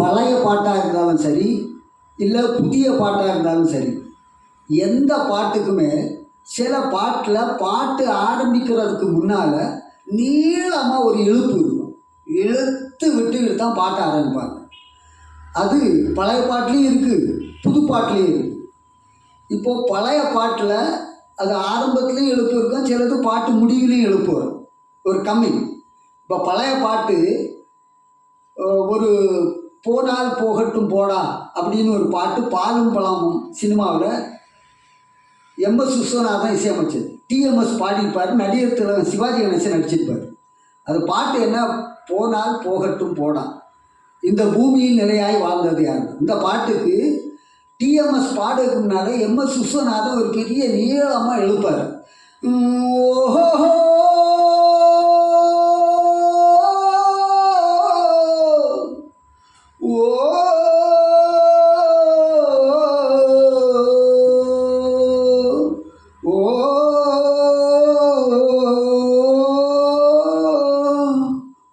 பழைய பாட்டாக இருந்தாலும் சரி இல்லை புதிய பாட்டாக இருந்தாலும் சரி எந்த பாட்டுக்குமே சில பாட்டில் பாட்டு ஆரம்பிக்கிறதுக்கு முன்னால் நீளமாக ஒரு இழுப்பு இருக்கும். இழுத்து விட்டுக்கிட்டு தான் பாட்டு ஆரம்பிப்பாங்க. அது பழைய பாட்டிலையும் இருக்குது புது பாட்டிலையும் இருக்குது இப்போது பழைய பாட்டில் அது ஆரம்பத்துலேயும் எழுப்பு இருக்கும் சிலது பாட்டு முடிவுலையும் எழுப்பு வரும். ஒரு கம்மி. இப்போ பழைய பாட்டு ஒரு போனால் போகட்டும் போடா அப்படின்னு ஒரு பாட்டு பாலும் பழமும் சினிமாவில் எம்எஸ் விஸ்வநாதன் இசையமைச்சது. டிஎம்எஸ் பாடியிருப்பார். நடிகர் திலகம் சிவாஜி கணேசன் நடிச்சிருப்பார். அது பாட்டு என்ன? போனால் போகட்டும் போடா. இந்த பூமியில் நிலையாய் வாழ்ந்தது யார்? இந்த பாட்டுக்கு டிஎம்எஸ் பாடுறதுக்கு முன்னால் எம்எஸ் விஸ்வநாதன் ஒரு பெரிய நீளமாக எழுப்பார். ஓ ஓ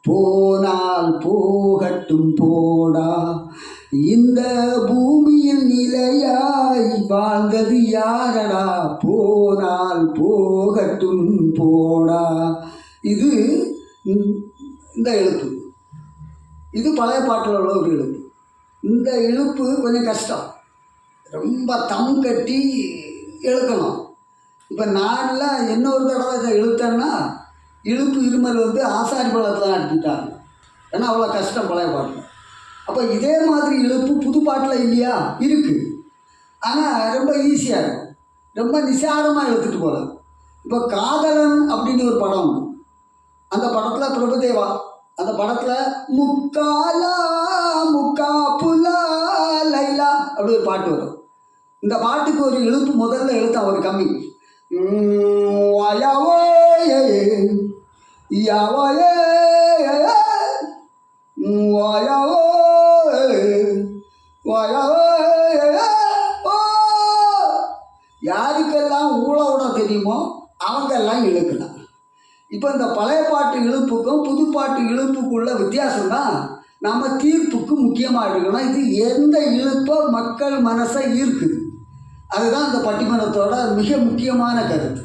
போனால் போகட்டும் போடா. இந்த பூமியில் நிலையாய் வாழ்ந்தது யாரடா? போனால் போகட்டும் போடா. இது இந்த- எழுத்து. இது பழைய பாட்டில் உள்ள ஒரு இழுப்பு இந்த இழுப்பு கொஞ்சம் கஷ்டம். ரொம்ப தம் கட்டி இழுக்கணும் இப்போ நான்லாம் இன்னொரு தடவை இதை இழுத்தேன்னா இழுப்பு இருமல் வந்து ஆசாரி பழத்தில் அடிச்சுட்டாங்க ஏன்னா அவ்வளோ கஷ்டம் பழைய பாட்டில். அப்போ இதே மாதிரி இழுப்பு புது பாட்டில் இல்லையா? இருக்குது ஆனால் ரொம்ப ஈஸியாக இருக்கும். ரொம்ப நிசாரமாக இழுத்துட்டு போகலாம். இப்போ காதலன் அப்படின்னு ஒரு படம் அந்த படத்தில் பிரபுதேவா அந்த படத்தில் முக்காலா முக்கா புலா லைலா அப்படி ஒரு பாட்டு வரும். இந்த பாட்டுக்கு ஒரு எழுத்து முதல்ல எழுத்து அவர் கம்மி. யாருக்கெல்லாம் ஊழ விட தெரியுமோ அவங்கெல்லாம் இழுக்கலாம். இப்போ இந்த பழைய பாட்டு இழுப்புக்கும் புது பாட்டு இழுப்புக்குள்ள வித்தியாசம் தான் நம்ம தீர்ப்புக்கு முக்கியமாக எடுக்கணும். இது எந்த இழுப்பை மக்கள் மனசை ஈர்க்குது? அதுதான் இந்த பட்டிமன்றத்தோட மிக முக்கியமான கருத்து.